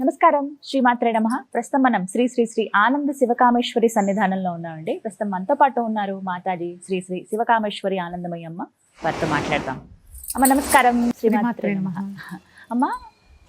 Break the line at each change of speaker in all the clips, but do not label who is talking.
నమస్కారం. శ్రీమాత్రే నమ. ప్రస్తుతం మనం శ్రీ శ్రీ శ్రీ ఆనంద శివకామేశ్వరి సన్నిధానంలో ఉన్నామండి. ప్రస్తుతం మనతో పాటు ఉన్నారు మాతాజీ శ్రీ శ్రీ శివకామేశ్వరి ఆనందమయ్యమ్మ వారితో మాట్లాడదాం. అమ్మ నమస్కారం. శ్రీమాత్రే నమ. అమ్మ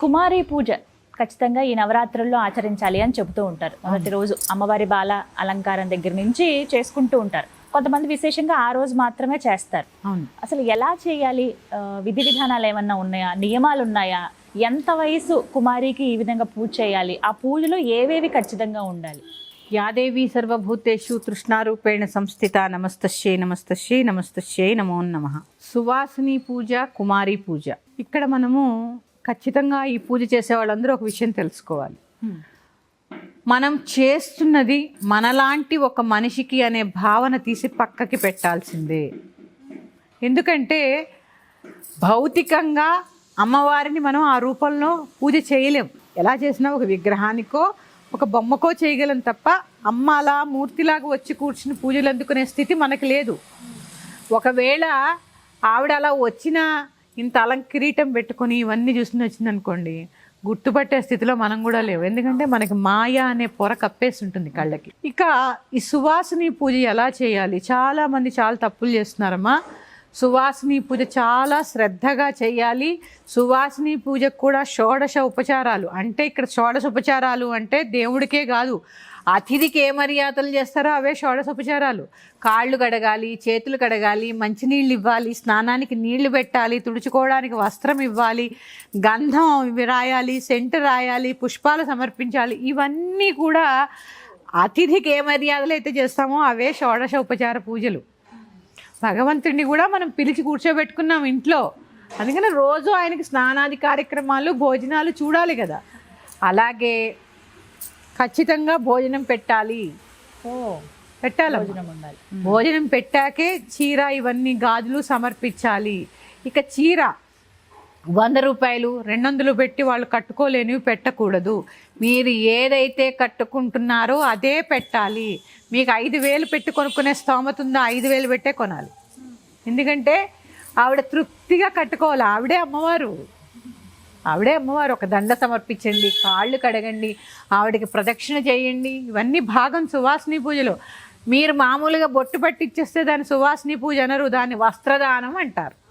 కుమారి పూజ ఖచ్చితంగా ఈ నవరాత్రుల్లో ఆచరించాలి అని చెబుతూ ఉంటారు. మొదటి రోజు అమ్మవారి బాల అలంకారం దగ్గర నుంచి చేసుకుంటూ ఉంటారు. కొంతమంది విశేషంగా ఆ రోజు మాత్రమే చేస్తారు.
అవును.
అసలు ఎలా చేయాలి? విధి విధానాలు ఏమన్నా ఉన్నాయా? నియమాలు ఉన్నాయా? ఎంత వయసు కుమారికి ఈ విధంగా పూజ చేయాలి? ఆ పూజలో ఏవేవి ఖచ్చితంగా ఉండాలి?
యాదేవి సర్వభూతేషు తృష్ణారూపేణ సంస్థిత నమస్తశ్యై నమస్తశ్యై నమస్తశ్యై నమో నమ. సువాసిని పూజ కుమారి పూజ. ఇక్కడ మనము ఖచ్చితంగా ఈ పూజ చేసే వాళ్ళందరూ ఒక విషయం తెలుసుకోవాలి. మనం చేస్తున్నది మనలాంటి ఒక మనిషికి అనే భావన తీసి పక్కకి పెట్టాల్సిందే. ఎందుకంటే భౌతికంగా అమ్మవారిని మనం ఆ రూపంలో పూజ చేయలేం. ఎలా చేసినా ఒక విగ్రహానికో ఒక బొమ్మకో చేయగలం తప్ప అమ్మ అలా మూర్తిలాగా వచ్చి కూర్చుని పూజలు అందుకునే స్థితి మనకి లేదు. ఒకవేళ ఆవిడ అలా వచ్చిన ఇంత అలంకిరీటం పెట్టుకొని ఇవన్నీ చూసుకుని వచ్చిందనుకోండి గుర్తుపట్టే స్థితిలో మనం కూడా లేవు. ఎందుకంటే మనకి మాయ అనే పొర కప్పేసి ఉంటుంది కళ్ళకి. ఇక ఈ సువాసిని పూజ ఎలా చేయాలి? చాలామంది చాలా తప్పులు చేస్తున్నారమ్మా. సువాసిని పూజ చాలా శ్రద్ధగా చేయాలి. సువాసిని పూజకు కూడా షోడశ ఉపచారాలు. అంటే ఇక్కడ షోడశ ఉపచారాలు అంటే దేవుడికే కాదు. అతిథికి ఏ మర్యాదలు చేస్తారో అవే షోడశ ఉపచారాలు. కాళ్ళు కడగాలి చేతులు కడగాలి మంచినీళ్ళు ఇవ్వాలి స్నానానికి నీళ్ళు పెట్టాలి తుడుచుకోవడానికి వస్త్రం ఇవ్వాలి గంధం రాయాలి సెంటు రాయాలి పుష్పాలు సమర్పించాలి. ఇవన్నీ కూడా అతిథికి ఏ మర్యాదలు అయితే చేస్తామో అవే షోడశ ఉపచార పూజలు. భగవంతుడిని కూడా మనం పిలిచి కూర్చోబెట్టుకున్నాం ఇంట్లో. అందుకని రోజు ఆయనకి స్నానాది కార్యక్రమాలు భోజనాలు చూడాలి కదా. అలాగే ఖచ్చితంగా భోజనం పెట్టాలి.
ఓ
పెట్టాలి
భోజనం ఉండాలి.
భోజనం పెట్టాకే చీర ఇవన్నీ గాజులు సమర్పించాలి. ఇక చీర వంద రూపాయలు రెండు వందలు పెట్టి వాళ్ళు కట్టుకోలేనివి పెట్టకూడదు. మీరు ఏదైతే కట్టుకుంటున్నారో అదే పెట్టాలి. మీకు ఐదు వేలు పెట్టి కొనుక్కునే స్తోమత ఉందో? ఐదు వేలు పెట్టే కొనాలి. ఎందుకంటే ఆవిడ తృప్తిగా కట్టుకోవాలి. ఆవిడే అమ్మవారు. ఆవిడే అమ్మవారు. ఒక దండ సమర్పించండి కాళ్ళు కడగండి ఆవిడకి ప్రదక్షిణ చేయండి. ఇవన్నీ భాగం సువాసిని పూజలో. మీరు మామూలుగా బొట్టు పట్టిచ్చేస్తే దాన్ని సువాసిని పూజ అనరు దాన్ని వస్త్రదానం అంటారు.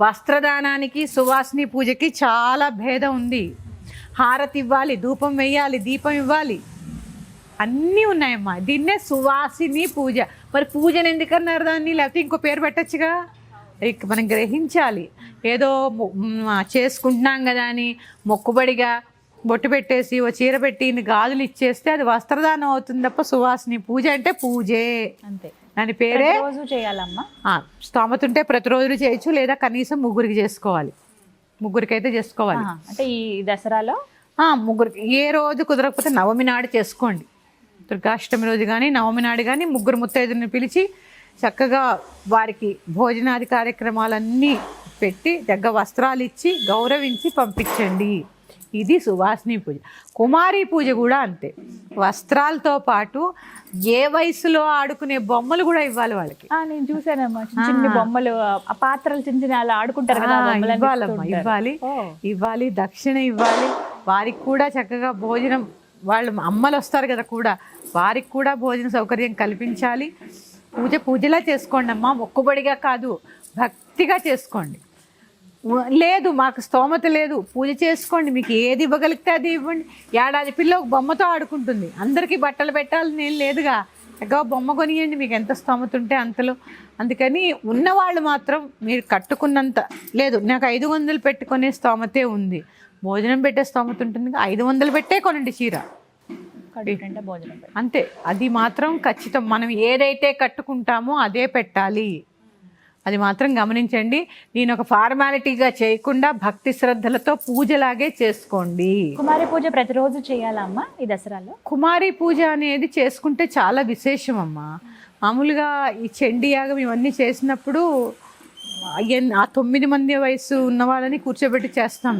వస్త్రదానానికి సువాసిని పూజకి చాలా భేదం ఉంది. హారతి ఇవ్వాలి ధూపం వేయాలి దీపం ఇవ్వాలి. అన్నీ ఉన్నాయమ్మా. దీన్నే సువాసిని పూజ. మరి పూజను ఎందుకన్నారు దాన్ని? లేకపోతే ఇంకో పేరు పెట్టచ్చుగా? ఇక మనం గ్రహించాలి. ఏదో చేసుకుంటున్నాం కదా అని మొక్కుబడిగా బొట్టు పెట్టేసి ఓ చీర పెట్టి గాజులు ఇచ్చేస్తే అది వస్త్రదానం అవుతుంది తప్ప సువాసిని పూజ అంటే పూజే.
అంతే.
దాని పేరే
రోజు చేయాలమ్మా.
స్తోమత ఉంటే ప్రతిరోజు చేయొచ్చు లేదా కనీసం ముగ్గురికి చేసుకోవాలి. ముగ్గురికి అయితే చేసుకోవాలి.
అంటే ఈ దసరాలో?
ఆ, ముగ్గురికి ఏ రోజు కుదరకపోతే నవమి నాడు చేసుకోండి. దుర్గాష్టమి రోజు కానీ నవమి నాడు కానీ ముగ్గురు ముత్తైదుని పిలిచి చక్కగా వారికి భోజనాది కార్యక్రమాలన్నీ పెట్టి దగ్గ వస్త్రాలు ఇచ్చి గౌరవించి పంపించండి. ఇది సువాసిని పూజ. కుమారి పూజ కూడా అంతే. వస్త్రాలతో పాటు ఏ వయసులో ఆడుకునే బొమ్మలు కూడా ఇవ్వాలి వాళ్ళకి.
నేను చూసానమ్మా చిన్న చిన్న బొమ్మలు ఆ పాత్రలు చిన్న చిన్న అలా ఆడుకుంటారు కదా
ఇవ్వాలమ్మా. ఇవ్వాలి. ఇవ్వాలి దక్షిణ ఇవ్వాలి. వారికి కూడా చక్కగా భోజనం వాళ్ళు అమ్మలు వస్తారు కదా కూడా. వారికి కూడా భోజన సౌకర్యం కల్పించాలి. పూజ పూజలా చేసుకోండి అమ్మా మొక్కుబడిగా కాదు భక్తిగా చేసుకోండి. లేదు మాకు స్తోమత లేదు. పూజ చేసుకోండి మీకు ఏది ఇవ్వగలిగితే అది ఇవ్వండి. ఏడాది పిల్ల ఒక బొమ్మతో ఆడుకుంటుంది. అందరికీ బట్టలు పెట్టాలని నేను లేదుగా. ఎగ్గ బొమ్మ కొనియండి మీకు ఎంత స్తోమత ఉంటే అంతలో. అందుకని ఉన్నవాళ్ళు మాత్రం మీరు కట్టుకున్నంత లేదు నాకు ఐదు వందలు పెట్టుకునే స్తోమతే ఉంది. భోజనం పెట్టే స్తోమత ఉంటుంది ఐదు వందలు పెట్టే కొనండి చీర.
భోజనం.
అంతే. అది మాత్రం ఖచ్చితం. మనం ఏదైతే కట్టుకుంటామో అదే పెట్టాలి. అది మాత్రం గమనించండి. నేను ఒక ఫార్మాలిటీగా చేయకుండా భక్తి శ్రద్ధలతో పూజలాగే చేసుకోండి.
కుమారి పూజ ప్రతిరోజు చేయాలా అమ్మా ఈ దసరాలో?
కుమారి పూజ అనేది చేసుకుంటే చాలా విశేషం అమ్మా మామూలుగా ఈ చండీ యాగం ఇవన్నీ చేసినప్పుడు ఆ తొమ్మిది మంది వయసు ఉన్న వాళ్ళని కూర్చోబెట్టి చేస్తాం.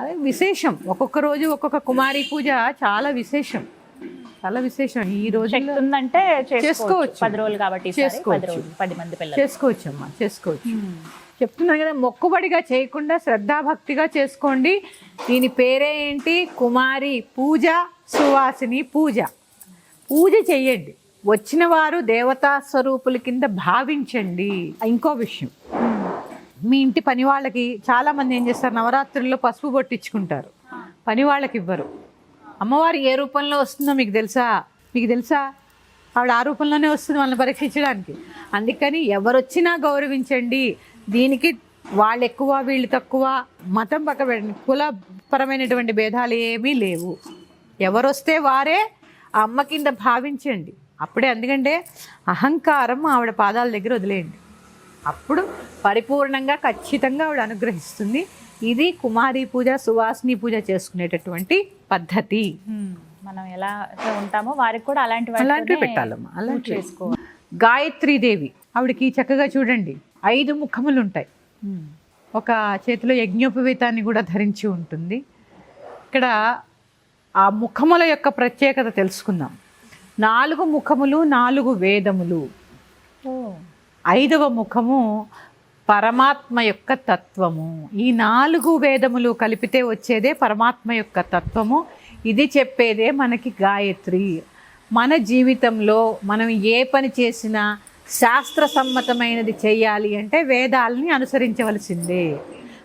అదే విశేషం. ఒక్కొక్క రోజు ఒక్కొక్క కుమారి పూజ చాలా విశేషం. చాలా విశేషం. ఈ రోజు
ఉందంటే చేసుకోవచ్చు. పది రోజులు కాబట్టి
చేసుకోవచ్చు.
పది మంది పిల్లలు.
చేసుకోవచ్చు. అమ్మా చేసుకోవచ్చు చెప్తున్నాను కదా మొక్కుబడిగా చేయకుండా శ్రద్ధాభక్తిగా చేసుకోండి. దీని పేరే ఏంటి? కుమారి పూజ సువాసిని పూజ. పూజ చెయ్యండి. వచ్చిన వారు దేవతా స్వరూపుల కింద భావించండి. ఇంకో విషయం. మీ ఇంటి పని వాళ్ళకి చాలా మంది ఏం చేస్తారు? నవరాత్రుల్లో పసుపు పొట్టించుకుంటారు పని వాళ్ళకి ఇవ్వరు. అమ్మవారు ఏ రూపంలో వస్తుందో మీకు తెలుసా? మీకు తెలుసా? ఆవిడ ఆ రూపంలోనే వస్తుంది వాళ్ళని పరీక్షించడానికి. అందుకని ఎవరొచ్చినా గౌరవించండి. దీనికి వాళ్ళు ఎక్కువ వీళ్ళు తక్కువ మతం పక్క కులపరమైనటువంటి భేదాలు ఏమీ లేవు. ఎవరు వస్తే వారే ఆ అమ్మ కింద భావించండి. అప్పుడే ఎందుకంటే అహంకారం ఆవిడ పాదాల దగ్గర వదిలేయండి. అప్పుడు పరిపూర్ణంగా ఖచ్చితంగా ఆవిడ అనుగ్రహిస్తుంది. ఇది కుమారి పూజ సువాసిని పూజ చేసుకునేటటువంటి పద్ధతి.
మనం ఎలా ఉంటామో వారికి కూడా అలాంటి
అలాంటివి పెట్టాలమ్మా
పూజ
అలాంటివి.
చేసుకోవాలి.
గాయత్రీ దేవి ఆవిడకి చక్కగా చూడండి ఐదు ముఖములు ఉంటాయి. ఒక చేతిలో యజ్ఞోపవీతాన్ని కూడా ధరించి ఉంటుంది. ఇక్కడ ఆ ముఖముల యొక్క ప్రత్యేకత తెలుసుకుందాం. నాలుగు ముఖములు నాలుగు వేదములు. ఐదవ ముఖము పరమాత్మ యొక్క తత్వము. ఈ నాలుగు వేదములు కలిపితే వచ్చేదే పరమాత్మ యొక్క తత్వము. ఇది చెప్పేదే మనకి గాయత్రి. మన జీవితంలో మనం ఏ పని చేసినా శాస్త్ర సమ్మతమైనది చేయాలి అంటే వేదాలని అనుసరించవలసిందే.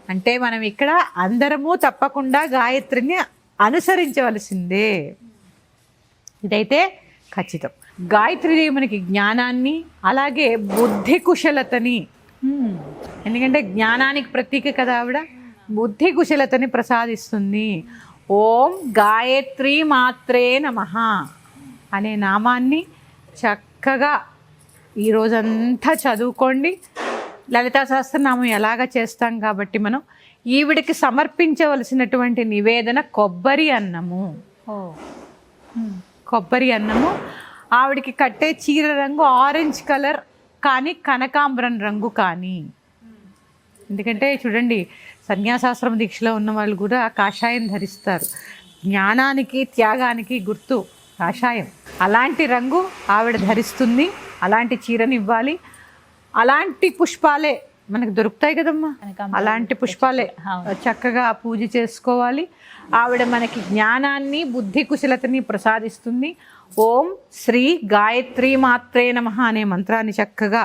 అంటే మనం ఇక్కడ అందరము తప్పకుండా గాయత్రిని అనుసరించవలసిందే. ఇదైతే ఖచ్చితం. గాయత్రీదేవి మనకి జ్ఞానాన్ని అలాగే బుద్ధి కుశలతని. ఎందుకంటే జ్ఞానానికి ప్రతీక కదా ఆవిడ? బుద్ధి కుశలతని ప్రసాదిస్తుంది. ఓం గాయత్రి మాత్రే నమ అనే నామాన్ని చక్కగా ఈ రోజంతా చదువుకోండి. లలితా సహస్రనామం ఎలాగ చేస్తాం కాబట్టి మనం ఈవిడికి సమర్పించవలసినటువంటి నివేదన కొబ్బరి అన్నము. కొబ్బరి అన్నము. ఆవిడకి కట్టే చీర రంగు ఆరెంజ్ కలర్ కానీ కనకాంబరం రంగు కానీ. ఎందుకంటే చూడండి సన్యాసాశ్రమ దీక్షలో ఉన్న వాళ్ళు కూడా కాషాయం ధరిస్తారు. జ్ఞానానికి త్యాగానికి గుర్తు కాషాయం. అలాంటి రంగు ఆవిడ ధరిస్తుంది అలాంటి చీరని ఇవ్వాలి. అలాంటి పుష్పాలే మనకు దొరుకుతాయి కదమ్మా? అలాంటి పుష్పాలే. చక్కగా పూజ చేసుకోవాలి. ఆవిడ మనకి జ్ఞానాన్ని బుద్ధి కుశలతని ప్రసాదిస్తుంది. ఓం శ్రీ గాయత్రి మాత్రే నమ అనే మంత్రాన్ని చక్కగా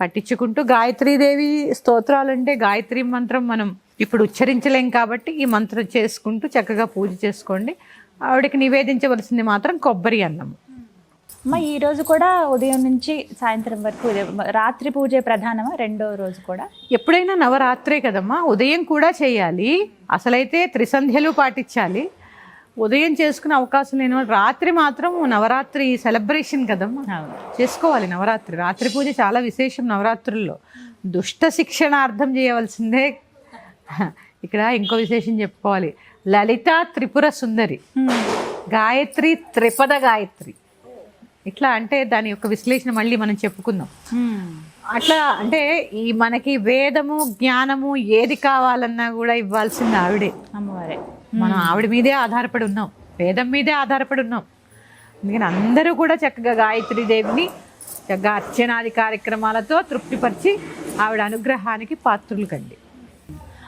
పట్టించుకుంటూ గాయత్రీదేవి స్తోత్రాలు అంటే గాయత్రి మంత్రం మనం ఇప్పుడు ఉచ్చరించలేం కాబట్టి ఈ మంత్రం చేసుకుంటూ చక్కగా పూజ చేసుకోండి. ఆవిడకి నివేదించవలసింది మాత్రం కొబ్బరి అన్నం
అమ్మ ఈ రోజు కూడా ఉదయం నుంచి సాయంత్రం వరకు రాత్రి పూజే ప్రధానమా రెండో రోజు కూడా?
ఎప్పుడైనా నవరాత్రే కదమ్మా ఉదయం కూడా చేయాలి. అసలైతే త్రిసంధ్యలు పాటించాలి. ఉదయం చేసుకునే అవకాశం లేని వాళ్ళు రాత్రి మాత్రం నవరాత్రి సెలబ్రేషన్ కదమ్మా. చేసుకోవాలి నవరాత్రి. రాత్రి పూజ చాలా విశేషం నవరాత్రుల్లో. దుష్ట శిక్షణార్థం చేయవలసిందే. ఇక్కడ ఇంకో విశేషం చెప్పుకోవాలి. లలిత త్రిపుర సుందరి. గాయత్రి త్రిపద గాయత్రి. ఇట్లా అంటే దాని యొక్క విశ్లేషణ మళ్ళీ మనం చెప్పుకుందాం. అట్లా అంటే ఈ మనకి వేదము జ్ఞానము ఏది కావాలన్నా కూడా ఇవ్వాల్సింది ఆవిడే.
అమ్మవారే.
మనం ఆవిడ మీదే ఆధారపడి ఉన్నాం. వేదం మీదే ఆధారపడి ఉన్నాం. అందుకని అందరూ కూడా చక్కగా గాయత్రి దేవిని చక్కగా అర్చనాది కార్యక్రమాలతో తృప్తిపరిచి ఆవిడ అనుగ్రహానికి పాత్రులు కండి.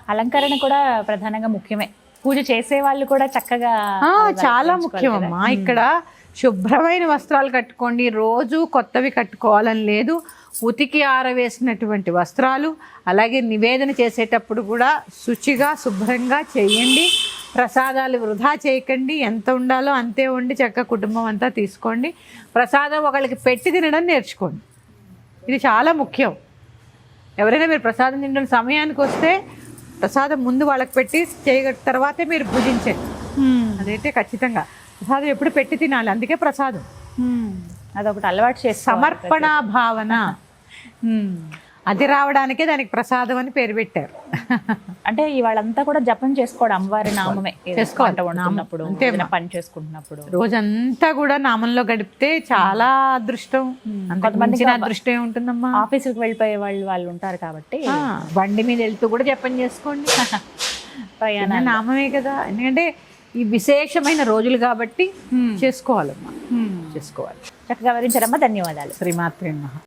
అలంకరణ కూడా ప్రధానంగా ముఖ్యమే. పూజ చేసే వాళ్ళు కూడా చక్కగా
చాలా ముఖ్యం అమ్మా. ఇక్కడ శుభ్రమైన వస్త్రాలు కట్టుకోండి. రోజు కొత్తవి కట్టుకోవాలని లేదు. ఉతికి ఆరవేసినటువంటి వస్త్రాలు అలాగే నివేదన చేసేటప్పుడు కూడా శుచిగా శుభ్రంగా చేయండి. ప్రసాదాలు వృధా చేయకండి. ఎంత ఉండాలో అంతే వండి చక్క కుటుంబం అంతా తీసుకోండి. ప్రసాదం ఒకళ్ళకి పెట్టి తినడం నేర్చుకోండి. ఇది చాలా ముఖ్యం. ఎవరైనా మీరు ప్రసాదం తినడం సమయానికి వస్తే ప్రసాదం ముందు వాళ్ళకి పెట్టి చేయ తర్వాతే మీరు భుజించండి. అదైతే ఖచ్చితంగా. ప్రసాదం ఎప్పుడు పెట్టి తినాలి. అందుకే ప్రసాదం.
అదొకటి అలవాటు చేసి
సమర్పణ భావన. అది రావడానికే దానికి ప్రసాదం అని పేరు పెట్టారు.
అంటే ఇవాళంతా కూడా జపం చేసుకోవడం అమ్మవారి నామమే. ఏదో
చేసుకోవాలి.
వంట వండుతున్నప్పుడు
అంతే
ఏదైనా పని చేసుకుంటున్నప్పుడు.
రోజంతా కూడా నామంలో గడిపితే చాలా అదృష్టం. అంతకు
కొంతమందికి
మించిన అదృష్టం ఏముంటుందమ్మా?
ఆఫీసుకి వెళ్ళిపోయే వాళ్ళు వాళ్ళు ఉంటారు కాబట్టి
బండి మీద వెళ్తూ కూడా జపం చేసుకోండి.
ప్రయాణ
నామమే కదా. ఎందుకంటే ఈ విశేషమైన రోజులు కాబట్టి చేసుకోవాలమ్మా. చేసుకోవాలి.
చక్కగా వివరించారమ్మా. ధన్యవాదాలు.
శ్రీమాత్రి మహా